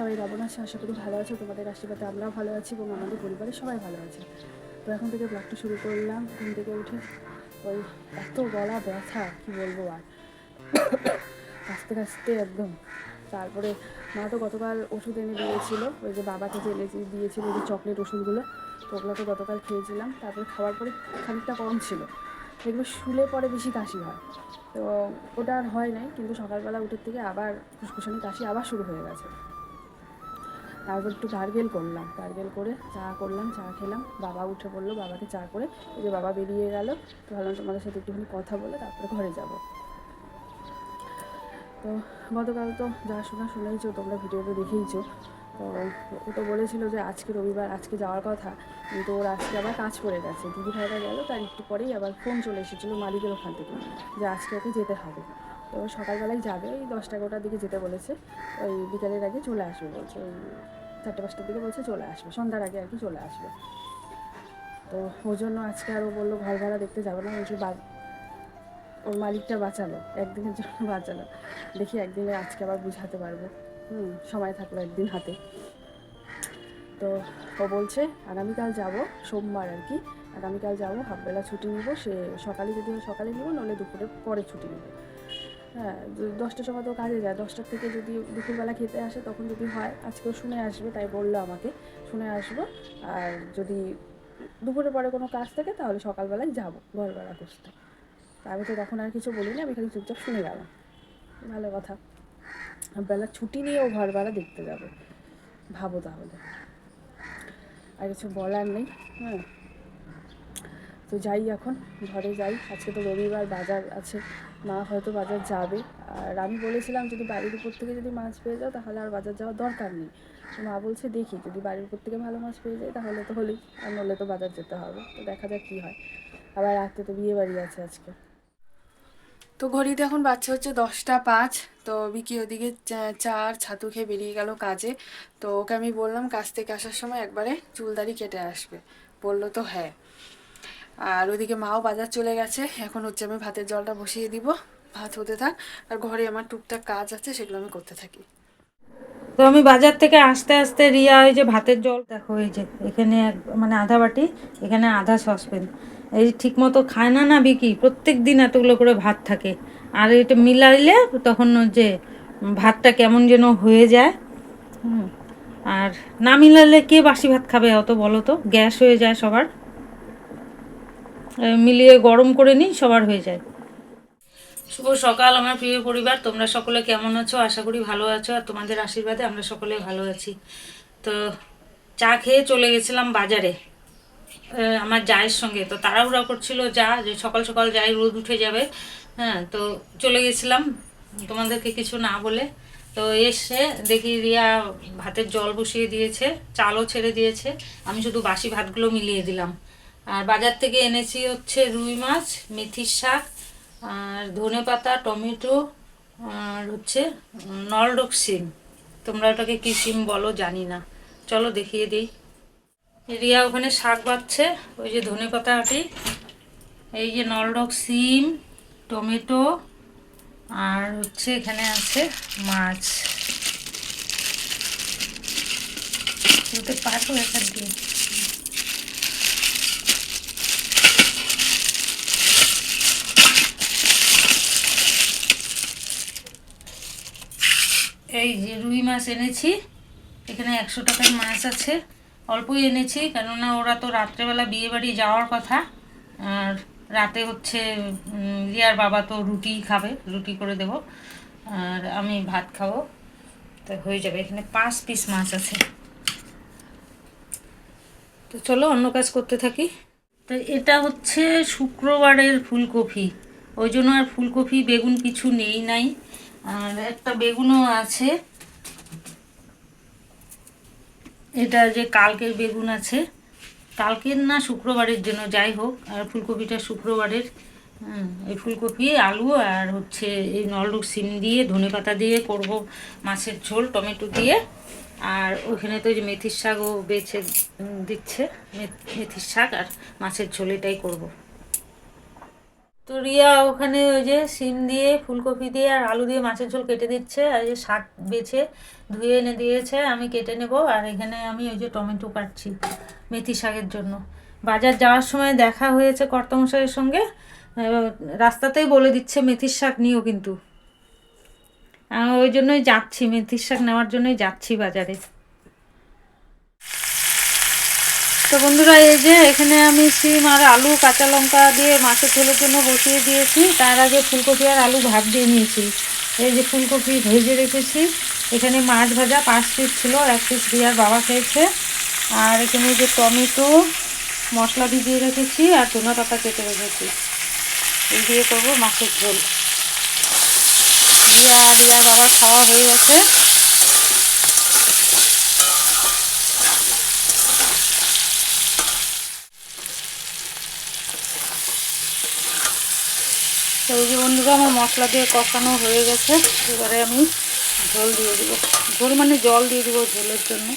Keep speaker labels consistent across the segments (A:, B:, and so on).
A: সবাই কেমন আছো আশা করি ভালো আছো, তোমাদের আশীর্বাদে আমরাও ভালো আছি এবং আমাদের পরিবারের সবাই ভালো আছে। তো এখন থেকে ব্লগটা শুরু করলাম, ঘুম থেকে উঠে ওই এত গলা ব্যথা, কি বলব আর। কাশতে কাশতে একদম। তারপরে মা তো গতকাল ওষুধ এনে দিয়েছিল, ওই যে বাবাকে যে এনে দিয়েছিল যে চকলেট ওষুধগুলো, তো ওগুলো তো গতকাল খেয়েছিলাম, তারপরে খাওয়ার পরে খানিকটা কম ছিল। এগুলো শুলে পরে বেশি কাশি হয়। তো ওটা আর হয় নাই, কিন্তু সকালবেলা উঠে থেকে আবার ফুসফুসানি কাশি আবার শুরু হয়ে গেছে। তারপর একটু গার্গেল করলাম, গার্গেল করে চা করলাম, চা খেলাম। বাবা উঠে পড়ল, বাবাকে চা করে এই যে বাবা বেরিয়ে গেল, তো ভাবলাম তোমাদের সাথে একটুখানি কথা বলে তারপরে ঘরে যাব। তো গতকাল তো যা শোনা শুনেইছো, তোমরা ভিডিওতে দেখেইছো। তো ও তো বলেছিল যে আজকে রবিবার, আজকে যাওয়ার কথা, কিন্তু ওর আজকে আবার কাজ পড়ে গেছে। দিদি ভাইরা গেল, তার একটু পরেই আবার ফোন চলে এসেছিল মালিকের ওখান থেকে, যে আজকে ওকে যেতে হবে। তো সকালবেলায় যাবে, ওই দশটা এগারোটার দিকে যেতে বলেছে। ওই বিকালের আগে চলে আসবে, বলছে ওই চারটে পাঁচটার দিকে বলছে চলে আসবে, সন্ধ্যার আগে আর কি চলে আসবে। তো ওর জন্য আজকে আরও বলল ঘর ভাড়া দেখতে যাবে না, বলছে বা ওর মালিকটা বাঁচালো, একদিনের জন্য বাঁচালো। দেখি একদিনে আজকে আবার বুঝাতে পারব। হুম, সময় থাকল একদিন হাতে। তো ও বলছে, আগামীকাল যাব, সোমবার আর কি। আগামীকাল যাব, হাফবেলা ছুটি নিব, সে সকালে যদি সকালে নিব নাহলে দুপুরে পরে ছুটি নেব। হ্যাঁ দশটার সময় তো কাজে যায়। দশটার থেকে যদি দুপুরবেলা খেতে আসে, তখন যদি হয় আজকেও শুনে আসবে, তাই বলল আমাকে, শুনে আসব। আর যদি দুপুরে পরে কোনো কাজ থাকে, তাহলে সকালবেলায় যাব ঘর ভাড়া করতে আমি তো তখন আর কিছু বলিনি, আমি খালি চুপচাপ শুনে গেলাম। ভালো কথা। বেলা ছুটি নিয়ে ও ঘর দেখতে যাবে। ভাবো তাহলে। আর কিছু বলার নেই হ্যাঁ। তো যাই এখন, ঘরে যাই। আজকে তো রবিবার, বাজার আছে। মা হয়তো বাজার যাবে। আর আমি বলেছিলাম, যদি বাড়ির উপর থেকে যদি মাছ পেয়ে যাও, তাহলে আর বাজার যাওয়ার দরকার নেই। তো মা বলছে, দেখি, যদি বাড়ির উপর থেকে ভালো মাছ পেয়ে যাই, তাহলে তো হলেই আর নলে তো বাজার যেতে হবে। তো দেখা যাক কী হয়। আবার রাতে তো বিয়ে বাড়ি আছে আজকে। তো ঘড়িতে এখন বাচ্চা হচ্ছে দশটা পাঁচ। তো বিকি ওদিকে চা- চা ছাতু খেয়ে বেরিয়ে গেল কাজে। তো ওকে আমি বললাম, কাজ থেকে আসার সময় একবারে চুলদারি কেটে আসবে। বলল, তো হ্যাঁ। আর ওইদিকে মাও বাজার চলে গেছে। এখন হচ্ছে আমি ভাতের জলটা বসিয়ে দিব। ভাত হতে থাক। আর ঘরে আমার টুকটাক কাজ আছে, সেগুলো আমি করতে থাকি।
B: তো আমি বাজার থেকে আসতে আসতে রিয়া ওই যে ভাতের জল, দেখো এই যে, এখানে এক- মানে আধা বাটি, এখানে আধা সসপেন এই ঠিক মতো খায় না না বিকি, প্রত্যেক দিন এতগুলো করে ভাত থাকে। আর এটা মিলাইলে তখন যে ভাতটা কেমন যেন হয়ে যায়। আর না মিলালে কে বাসি ভাত খাবে অত বলো তো? গ্যাস হয়ে যায় সবার। মিলিয়ে গরম করে নিই, সবার হয়ে যায়। শুভ সকাল, আমার প্রিয় পরিবার। তোমরা সকলে কেমন আছো? আশা করি ভালো আছো, আর তোমাদের আশীর্বাদে আমরা সকলে ভালো আছি। তো চা খেয়ে চলে গেছিলাম বাজারে আমার জায়ের সঙ্গে। তো তাড়াহুড়া করছিল যা, যে সকাল সকাল যাই, রোদ উঠে যাবে। হ্যাঁ তো চলে গেছিলাম। তোমাদেরকে কিছু না বলে, তো এসে দেখি রিয়া ভাতের জল বসিয়ে দিয়েছে, চালও ছেড়ে দিয়েছে। আমি শুধু বাসি ভাতগুলো মিলিয়ে দিলাম। আর বাজার থেকে এনেছি হচ্ছে রুই মাছ, মেথির শাক, আর ধনে পাতা, টমেটো, আর হচ্ছে নলডক সিম তোমরা ওটাকে কী সিম বলো জানি না। চলো দেখিয়ে দিই। রিয়া ওখানে শাক বাচ্ছে ওই যে ধনে পাতা আটি। এই যে নলডক সিম টমেটো, আর হচ্ছে এখানে আছে মাছ। ওতে পাঠো এখান দিয়ে। এই যে রুই মাছ এনেছি, এখানে একশো টাকার মাছ আছে। অল্পই এনেছি, কেননা ওরা তো রাত্রেবেলা বিয়ে বাড়ি যাওয়ার কথা। আর রাতে হচ্ছে রিয়ার বাবা তো রুটি খাবে, রুটি করে দেব। আর আমি ভাত খাব। তো হয়ে যাবে, এখানে পাঁচ পিস মাছ আছে। তো চলো অন্য কাজ করতে থাকি। তো এটা হচ্ছে শুক্রবারের ফুলকপি। ওই জন্য আর ফুলকপি, বেগুন কিছু নেই নাই। আর একটা বেগুনও আছে। এটা যে কালকের বেগুন আছে। কালকের না শুক্রবারের জন্য, যাই হোক, আর ফুলকপিটা শুক্রবারের। এই ফুলকপি, আলু আর হচ্ছে এই নলডুক সিম দিয়ে ধনেপাতা দিয়ে করব মাছের ঝোল, টমেটো দিয়ে। আর ওখানে তো যে মেথির শাকও বেছে দিচ্ছে মেথির শাক আর মাছের ঝোল এটাই করব। তো রিয়া ওখানে ওই যে সিম দিয়ে, ফুলকপি দিয়ে আর আলু দিয়ে মাছের ঝোল কেটে দিচ্ছে। আর যে শাক বেছে ধুয়ে এনে দিয়েছে, আমি কেটে নেব। আর এখানে আমি ওই যে টমেটো কাটছি মেথি শাকের জন্য। বাজার যাওয়ার সময় দেখা হয়েছে কর্তামশাইয়ের সঙ্গে। রাস্তাতেই বলে দিচ্ছে মেথির শাক নিও কিন্তু। আমি ওই জন্যই যাচ্ছি মেথির শাক নেওয়ার জন্যই যাচ্ছি বাজারে। তো বন্ধুরা, এই যে এখানে আমি সিম আর আলু, কাঁচা লঙ্কা দিয়ে মাছের ঝোলের জন্য বসিয়ে দিয়েছি। তার আগে ফুলকপি আর আলু ভাত দিয়ে নিয়েছি। এই যে ফুলকপি ভেজে রেখেছি। এখানে মাছ ভাজা পাঁচ পিস ছিল এক পিস রিয়ার বাবা খেয়েছে। আর এখানে যে টমেটো মশলা ভিজিয়ে রেখেছি, আর ধনে পাতা কেটে রেখেছি। এই দিয়ে করব মাছের ঝোল। রিয়া, রিয়ার বাবার খাওয়া হয়ে গেছে। তো এই যে বন্ধুরা, আমার মশলা দিয়ে কষানো হয়ে গেছে। এবারে আমি ঝোল দিয়ে দেবো। ঝোল মানে জল দিয়ে দেবো ঝোলের জন্য।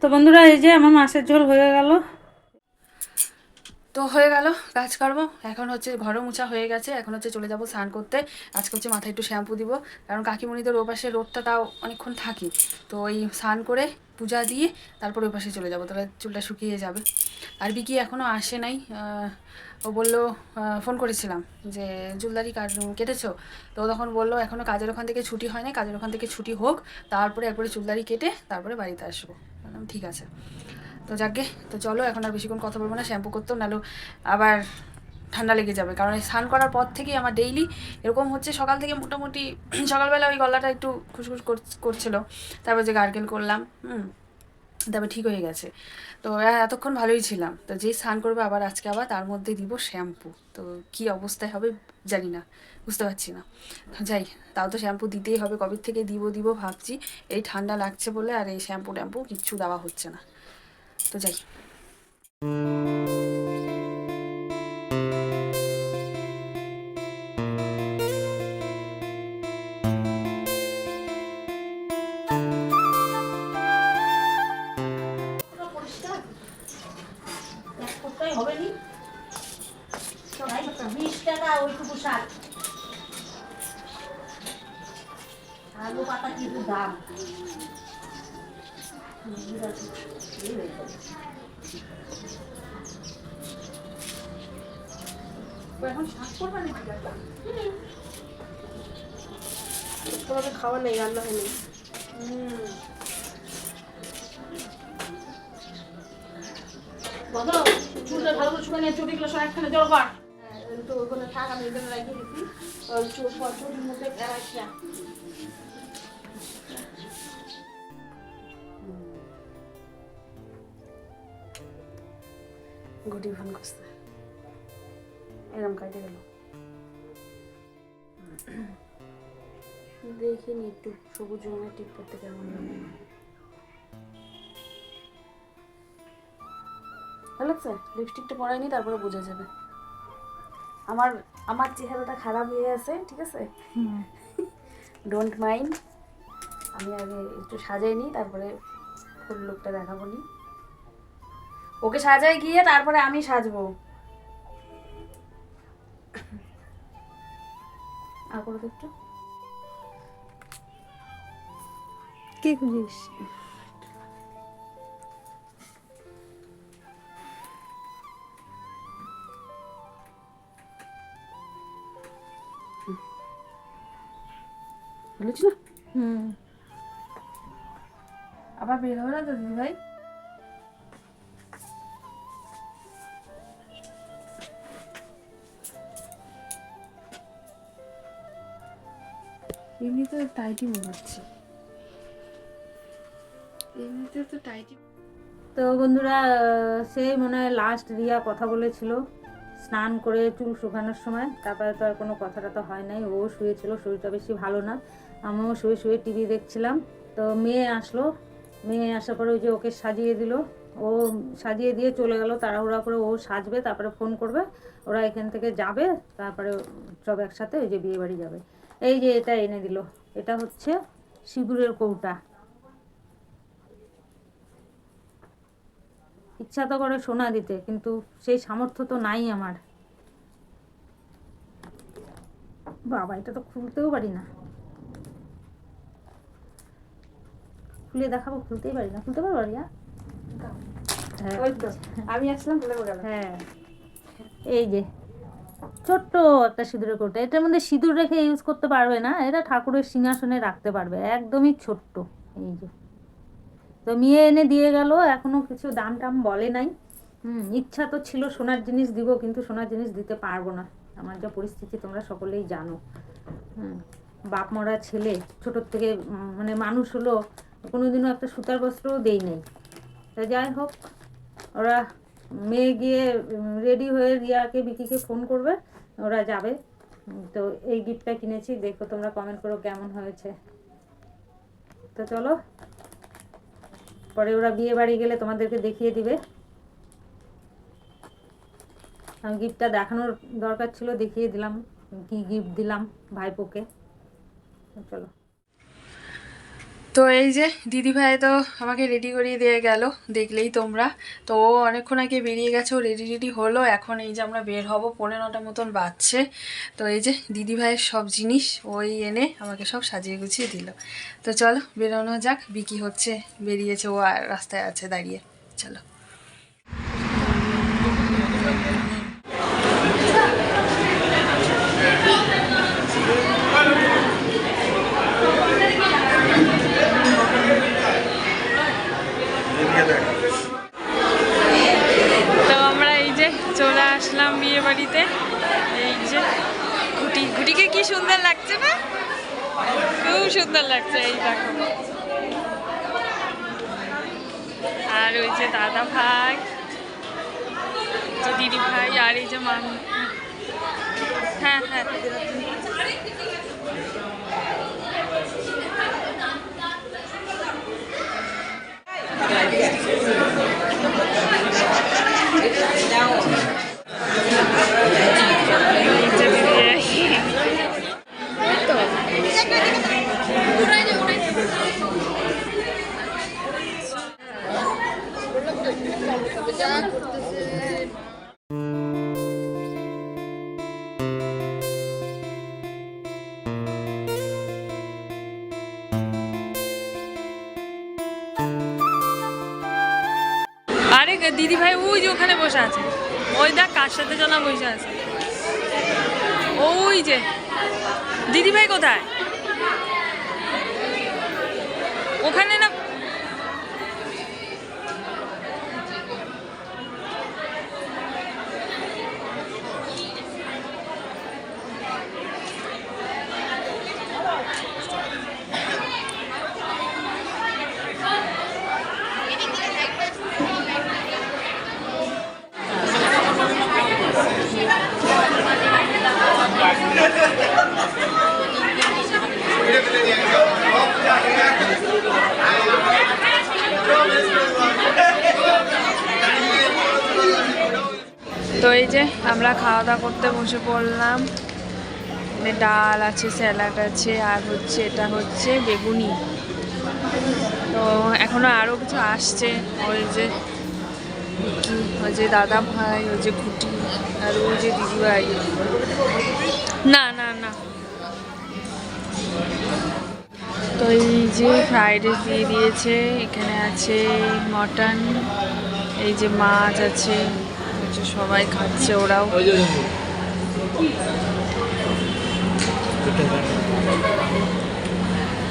B: তো বন্ধুরা, এই যে আমার মাছের ঝোল হয়ে গেল।
A: তো হয়ে গেল কাজকর্ম এখন হচ্ছে ঘরও মুছা হয়ে গেছে, এখন হচ্ছে চলে যাব স্নান করতে। আজকে হচ্ছে মাথায় একটু শ্যাম্পু দিব, কারণ কাকিমণিদের ও পাশে রোদটা তাও অনেকক্ষণ থাকি। তো ওই স্নান করে পূজা দিয়ে তারপর ওই পাশে চলে যাব, তাহলে চুলটা শুকিয়ে যাবে। আর বিকি এখনও আসে নাই ও বলল ফোন করেছিলাম যে চুলদারি কাট কেটেছো? তো তখন বলল এখনও কাজের ওখান থেকে ছুটি হয় নাই কাজের ওখান থেকে ছুটি হোক, তারপরে একবারে চুলদারি কেটে তারপরে বাড়িতে আসব। ঠিক আছে। তো যাকে তো চলো এখন আর বেশিক্ষণ কথা বলব না, শ্যাম্পু করতেও নাহলে আবার ঠান্ডা লেগে যাবে। কারণ এই স্নান করার পর থেকেই আমার ডেইলি এরকম হচ্ছে, সকাল থেকে মোটামুটি সকালবেলা ওই গলাটা একটু কর- করছিল। তারপর যে গার্গেল করলাম, হুম, তারপর ঠিক হয়ে গেছে। তো এ- এতক্ষণ ভালোই ছিলাম। তো যেই স্নান করবে আবার আজকে আবার, তার মধ্যে দিব শ্যাম্পু। তো কি অবস্থায় হবে জানি না, বুঝতে পারছি না। যাই, তাও তো শ্যাম্পু দিতেই হবে, কবে থেকে দিব দিব ভাবছি। এই ঠান্ডা লাগছে বলে আর এই শ্যাম্পু ট্যাম্পু কিচ্ছু দেওয়া হচ্ছে না। তো যাই তোমাকে খাওয়া নেই রান্না হয়নি।
C: চুলটা ভালো করে শুকানিয়ে চুটিগুলো সব একখানে জড়ো কর। তো ওখানে থাক আমি এখানে রেখে দিচ্ছি। চুল চুটির মধ্যে রাখিয়া।
A: গুটি ফোন করছে। এরম কাটে গেল। দেখিনি একটু সবুজ রঙের টিপ করতে কেমন লাগে। ভালো লাগছে? লিপস্টিকটা পরাইনি তারপরে বোঝা যাবে। আমার আমার চেহারাটা খারাপ হয়ে আছে ঠিক আছে? ডোন্ট মাইন্ড আমি আগে একটু সাজাই নিই তারপরে ফুল লুকটা দেখাবো নি। ওকে সাজাই গিয়ে তারপরে আমি সাজবো। আর করো একটু
B: কি খুঁজিস
A: বলেছি না?
B: হুম।
A: আবার বের হবে না তো দিদি ভাই এমনিতে টাইটই মনে হচ্ছে। এমনিতে তো টাইটই
B: তো বন্ধুরা সেই মনে হয় লাস্ট রিয়া কথা বলেছিল, স্নান করে চুল শুকানোর সময়। তারপরে তো আর কোনো কথাটা তো হয় নাই, ও শুয়েছিল, শরীরটা বেশি ভালো না। আমিও শুয়ে শুয়ে টিভি দেখছিলাম। তো মেয়ে আসলো, মেয়ে আসার পরে ওই যে ওকে সাজিয়ে দিল। ও সাজিয়ে দিয়ে চলে গেল, তাড়াহুড়া করে ও সাজবে, তারপরে ফোন করবে। ওরা এখান থেকে যাবে, তারপরে সব একসাথে ওই যে বিয়ে বাড়ি যাবে। এই যে এটা এনে দিল। এটা হচ্ছে সিঁদুরের কৌটা। ইচ্ছা তো করে সোনা দিতে কিন্তু সেই সামর্থ্য তো নাই আমার। বাবা এটা তো খুলতেও পারি না। খুলে দেখাবো খুলতেই পারি না। খুলতে পারব রিয়া হ্যাঁ।
A: আমি আসলাম
B: হ্যাঁ। এই যে ছোট্ট একটা সিঁদুরের কৌটা। এটার মধ্যে সিঁদুর রেখে ইউজ করতে পারবে না। এটা ঠাকুরের সিংহাসনে রাখতে পারবে। একদমই ছোট্ট। এই যে। তো মেয়ে এনে দিয়ে গেল। এখনও কিছু দাম টাম বলে নাই। হুম, ইচ্ছা তো ছিল সোনার জিনিস দিব, কিন্তু সোনার জিনিস দিতে পারব না। আমার যা পরিস্থিতি, তোমরা সকলেই জানো। হুম, বাপ মরা ছেলে, ছোটোর থেকে মানে মানুষ হলো, কোনোদিনও একটা সুতার বস্ত্রও দেই নাই। তা যাই হোক, ওরা মেয়ে গিয়ে রেডি হয়ে রিয়াকে বিকিকে ফোন করবে, ওরা যাবে। তো এই গিফটটা কিনেছি, দেখো তোমরা কমেন্ট করো কেমন হয়েছে। তো চলো, পরে ওরা বিয়ে বাড়ি গেলে তোমাদেরকে দেখিয়ে দিবে। আমি গিফটটা দেখানোর দরকার ছিল, দেখিয়ে দিলাম, কি গিফট দিলাম ভাইপোকে। চলো।
A: তো এই যে দিদি ভাই তো আমাকে রেডি করিয়ে দিয়ে গেল, দেখলেই তোমরা। তো ও অনেকক্ষণ আগে বেরিয়ে গেছে, ও রেডি রেডি হলো, এখন এই যে আমরা বের হব পনেরোটা মতন বাজছে। তো এই যে দিদি ভাইয়ের সব জিনিস, ওই এনে আমাকে সব সাজিয়ে গুছিয়ে দিল। তো চলো বেরোনো যাক, বিকি হচ্ছে, বেরিয়েছে, ও আর রাস্তায় আছে, দাঁড়িয়ে। চলো তো আমরা এই যে চলে আসলাম বিয়ে বাড়িতে? এই যে ঘুটি, ঘুটিকে কি সুন্দর লাগছে না খুব সুন্দর লাগছে এই দেখো। আর ওই যে দাদা ভাই, যে দিদি ভাই আর এই যে মাম। হ্যাঁ হ্যাঁ। দিদি ভাই ওই যে ওখানে বসে আছে। ওই দেখ কার সাথে জনা বসে আছে। ওই যে দিদিভাই কোথায়? ওখানে না তো এই যে আমরা খাওয়া দাওয়া করতে বসে পড়লাম। ডাল আছে, স্যালাড আছে, আর হচ্ছে এটা হচ্ছে বেগুনি। তো এখনও আরও কিছু আসছে, ওই যে ওই যে দাদা ভাই, ওই যে খুঁটি, আর ওই যে দিদি ভাই না না না। তো এই যে ফ্রাইড রাইস দিয়ে দিয়েছে, এখানে আছে মটন এই যে মাছ আছে। এই সবাই খাচ্ছে ওরাও।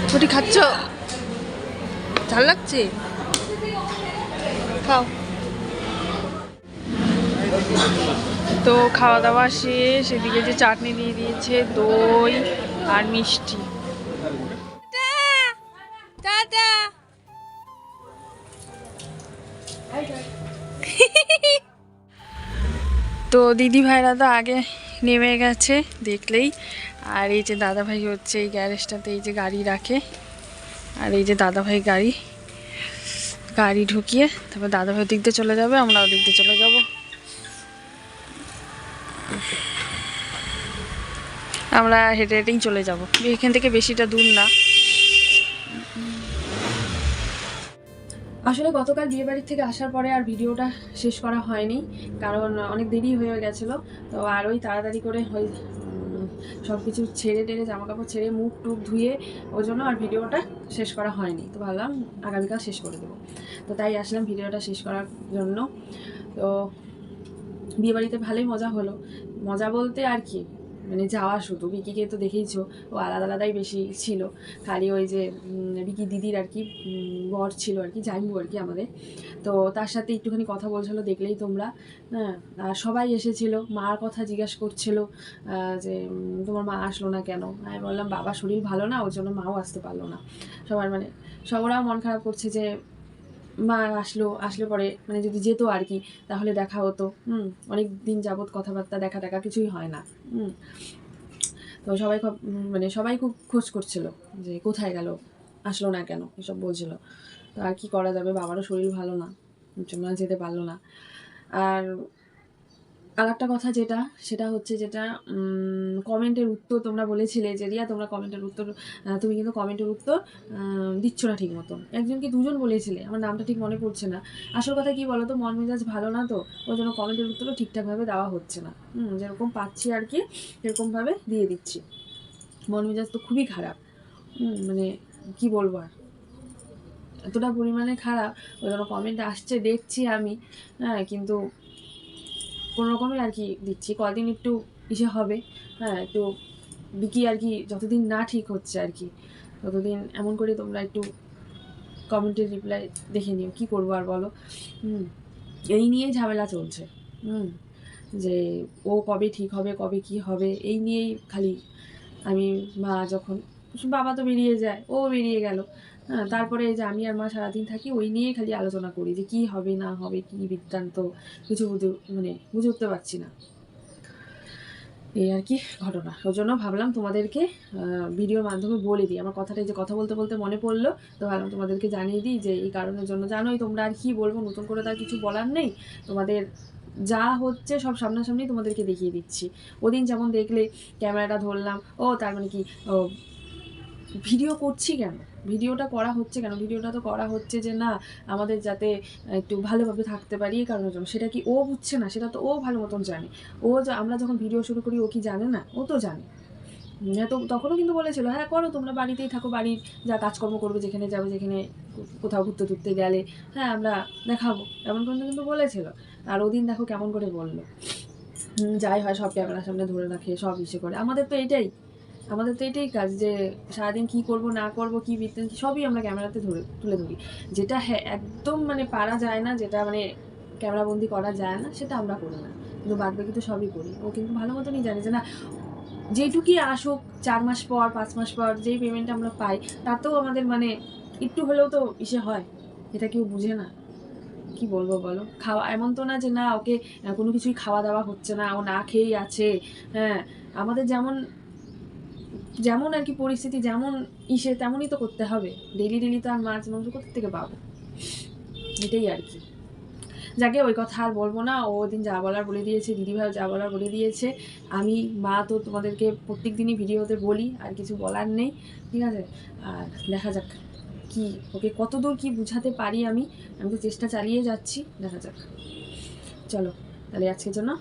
A: ছুটি খাচ্ছ? ঝাল লাগছে? খাও। তো খাওয়া দাওয়া শেষ এদিকে যে চাটনি দিয়ে দিয়েছে দই আর মিষ্টি। টাটা! তো দিদি ভাইরা তো আগে নেমে গেছে দেখলেই। আর এই যে দাদা ভাই হচ্ছে এই গ্যারেজটাতে এই যে গাড়ি রাখে। আর এই যে দাদা ভাই গাড়ি গাড়ি ঢুকিয়ে তারপর দাদা ভাই দিক দিয়ে চলে যাবে, আমরা ওদিক দিয়ে চলে যাব। আমরা হেঁটে হেঁটেই চলে যাব। এখান থেকে বেশিটা দূর না। আসলে গতকাল বিয়ে বাড়ির থেকে আসার পরে আর ভিডিওটা শেষ করা হয়নি, কারণ অনেক দেরি হয়ে গেছিল। তো আর ওই তাড়াতাড়ি করে ওই সব কিছু ছেড়ে টেড়ে জামা কাপড় ছেড়ে মুখ টুক ধুয়ে ওই জন্য আর ভিডিওটা শেষ করা হয়নি। তো ভাবলাম আগামীকাল শেষ করে দেবো। তো তাই আসলাম ভিডিওটা শেষ করার জন্য। তো বিয়েবাড়িতে ভালোই মজা হলো। মজা বলতে আর কি মানে যাওয়া শুধু বিকিকে তো দেখেইছো, ও আলাদা আলাদাই বেশি ছিল। খালি ওই যে বিকি দিদির আর কি বর ছিল আর কি জাইনবু আর কি আমাদের। তো তার সাথে একটুখানি কথা বলছিল, দেখলেই তোমরা হ্যাঁ আর সবাই এসেছিল, মার কথা জিজ্ঞাসা করছিল যে তোমার মা আসলো না কেন? আমি বললাম, বাবা শরীর ভালো না, ওর জন্য মাও আসতে পারল না। সবার মানে সবরাও মন খারাপ করছে যে মা আসলো, আসলে পরে মানে যদি যেত আর কি, তাহলে দেখা হতো। হুম, অনেক দিন যাবৎ কথাবার্তা, দেখা দেখা কিছুই হয় না। হুম, তো সবাই মানে সবাই খুব খোঁজ করছিল যে কোথায় গেল, আসলো না কেন, এসব বলছিল। তো আর কি করা যাবে? বাবারও শরীর ভালো না জন্য যেতে পারল না। আর আর একটা কথা যেটা, সেটা হচ্ছে যেটা কমেন্টের উত্তর তোমরা বলেছিলে যে, রিয়া, তোমরা কমেন্টের উত্তর তুমি কিন্তু কমেন্টের উত্তর দিচ্ছ না ঠিক মতো একজনকে দুজন বলেছিলে, আমার নামটা ঠিক মনে পড়ছে না। আসল কথা কি বলো তো মন মেজাজ ভালো না তো, ওই জন্য কমেন্টের উত্তরও ঠিকঠাকভাবে দেওয়া হচ্ছে না। হুম, যেরকম পাচ্ছি আর কি, সেরকমভাবে দিয়ে দিচ্ছি। মন মেজাজ তো খুবই খারাপ। মানে কি বলব আর? এতটা পরিমাণে খারাপ, ওই জন্য কমেন্ট আসছে, দেখছি আমি হ্যাঁ কিন্তু কোনো আর কি দিচ্ছি। কদিন একটু ইসে হবে হ্যাঁ একটু বিকি আর কি যতদিন না ঠিক হচ্ছে আর কি, ততদিন এমন করে তোমরা একটু কমেন্টের রিপ্লাই দেখে নিও, কী করব আর বলো? হুম, এই নিয়েই ঝামেলা চলছে, হুম, যে ও কবে ঠিক হবে, কবে কি হবে, এই নিয়েই খালি আমি, মা যখন, বাবা তো বেরিয়ে যায়, ও বেরিয়ে গেল হ্যাঁ তারপরে এই যে আমি আর মা সারাদিন থাকি, ওই নিয়েই খালি আলোচনা করি যে কি হবে, না হবে, কি বৃত্তান্ত, কিছু বুঝে মানে বুঝে উঠতে পারছি না। এই আর কি ঘটনা। ওই জন্য ভাবলাম তোমাদেরকে ভিডিওর মাধ্যমে বলে দিই। আমার কথাটা যে কথা বলতে বলতে মনে পড়ল, তো ভাবলাম তোমাদেরকে জানিয়ে দিই যে এই কারণের জন্য। জানোই তোমরা আর কি বলব, নতুন করে তার কিছু বলার নেই। তোমাদের যা হচ্ছে সব সামনাসামনি তোমাদেরকে দেখিয়ে দিচ্ছি। ওদিন যেমন দেখলে ক্যামেরাটা ধরলাম, ও তার মানে কি ভিডিও করছি কেন? ভিডিওটা করা হচ্ছে কেন? ভিডিওটা তো করা হচ্ছে যে না, আমাদের যাতে একটু ভালোভাবে থাকতে পারি এই কারণের জন্য। সেটা কি ও বুঝছে না? সেটা তো ও ভালো মতন জানে। ও আমরা যখন ভিডিও শুরু করি, ও কি জানে না? ও তো জানে। হ্যাঁ তো তখনও কিন্তু বলেছিল হ্যাঁ করো, তোমরা বাড়িতেই থাকো, বাড়ির যা কাজকর্ম করবে, যেখানে যাবে, যেখানে কোথাও ঘুরতে টুরতে গেলে হ্যাঁ আমরা দেখাবো। এমন করে কিন্তু বলেছিল। আর ওদিন দেখো কেমন করে বলল। যাই হয়, সব ক্যামেরার সামনে ধরে রাখে, সব ইসে করে। আমাদের তো এটাই। আমাদের তো এটাই কাজ যে সারাদিন কি করব, না করব, কি বৃত্তান্ত সবই আমরা ক্যামেরাতে ধরে, তুলে ধরি। যেটা হ্যাঁ একদম মানে পারা যায় না, যেটা মানে ক্যামেরাবন্দি করা যায় না, সেটা আমরা করি না। কিন্তু বাদ বাকি তো সবই করি। ও কিন্তু ভালো মতনই জানে যে না যেটুকুই আসুক, চার মাস পর, পাঁচ মাস পর, যেই পেমেন্ট আমরা পাই, তাতেও আমাদের মানে একটু হলেও তো ইসে হয়। এটা কেউ বুঝে না। কি বলব বলো? খাওয়া, এমন তো না যে না, ওকে, কোনো কিছুই খাওয়া দাওয়া হচ্ছে না, ও না খেয়েই আছে। হ্যাঁ আমাদের যেমন যেমন আর কি পরিস্থিতি, যেমন ইসে, তেমনই তো করতে হবে। ডেলি ডেলি তো আর মাছ, মাংস কোথা থেকে পাবো? এটাই আর কি। যাকে ওই কথা আর বলব না, ও দিন যা বলার বলে দিয়েছে, দিদিভাই যা বলার বলে দিয়েছে। আমি, মা তো তোমাদেরকে প্রত্যেক দিনই ভিডিওতে বলি, আর কিছু বলার নেই। ঠিক আছে? আর দেখা যাক কি, ওকে কতদূর কি বুঝাতে পারি আমি আমি তো চেষ্টা চালিয়ে যাচ্ছি। দেখা যাক। চলো, তাহলে আজকের জন্য